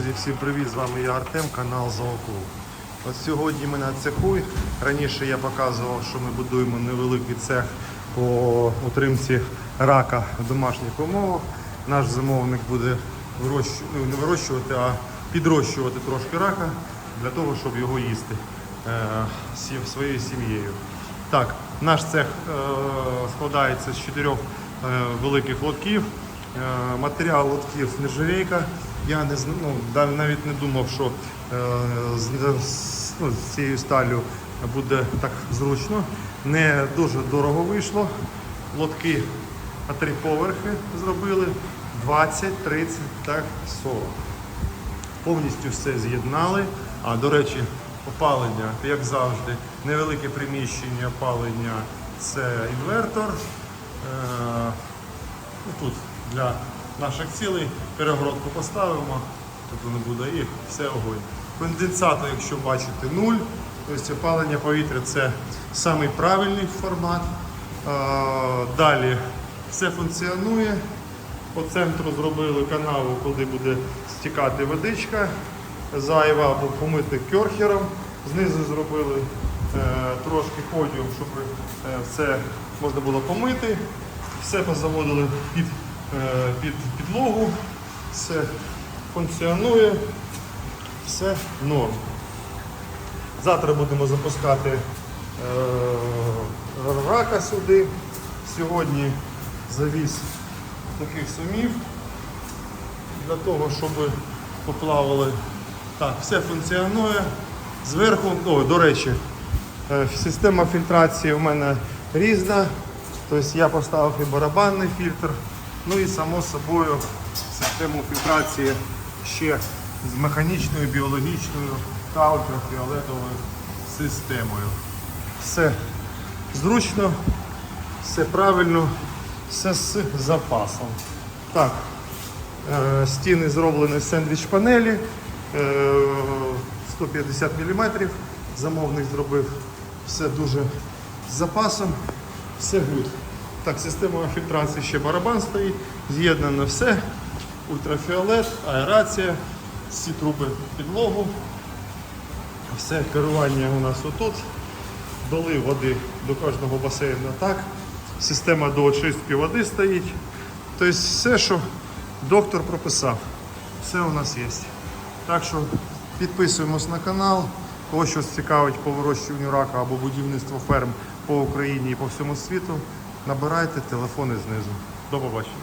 Друзі, всім привіт! З вами я Артем, канал Зоокул. От сьогодні ми на цеху. Раніше я показував, що ми будуємо невеликий цех по утримці рака в домашніх умовах. Наш замовник буде вирощу... ну, не вирощувати, а підрощувати трошки рака для того, щоб його їсти е, своєю сім'єю. Так, наш цех е, складається з чотирьох е, великих лотків. Е, матеріал лотків нержавейка. Я не ну, навіть не думав, що е, з, ну, з цією сталлю буде так зручно. Не дуже дорого вийшло. Лотки на три поверхи зробили 20, 30 та 40 повністю все з'єднали. А до речі, опалення, як завжди, невелике приміщення опалення це інвертор. Е, ну, тут для наших цілей перегородку поставимо, тут не буде і все огонь. Конденсатор, якщо бачите, нуль. Тобто опалення повітря це самий правильний формат. Далі все функціонує. По центру зробили канаву, куди буде стікати водичка зайва або помити керхером. Знизу зробили е, трошки подіум, щоб е, все можна було помити. Все позаводили під, під підлогу, все функціонує, все норм. Завтра будемо запускати е, рака сюди. Сьогодні завіз таких сумів для того, щоб поплавали. Так, все функціонує. Зверху, о, до речі, е, система фільтрації у мене різна. Тобто я поставив і барабанний фільтр, ну і само собою систему фільтрації ще з механічною, біологічною та ультрафіолетовою системою. Все зручно, все правильно, все з запасом. Так, е, стіни зроблені з сендвіч панелі, е, 150 мм. Замовник зробив все дуже з запасом, все гуд. Так, система фільтрації ще барабан стоїть, з'єднано все, ультрафіолет, аерація, всі труби підлогу. Все керування у нас отут. Доли води до кожного басейну так. Система до очистки води стоїть. Тобто все, що доктор прописав, все у нас є. Так що підписуємось на канал. Кого щось цікавить по вирощуванню рака або будівництву ферм по Україні і по всьому світу, набирайте телефони знизу. До побачення.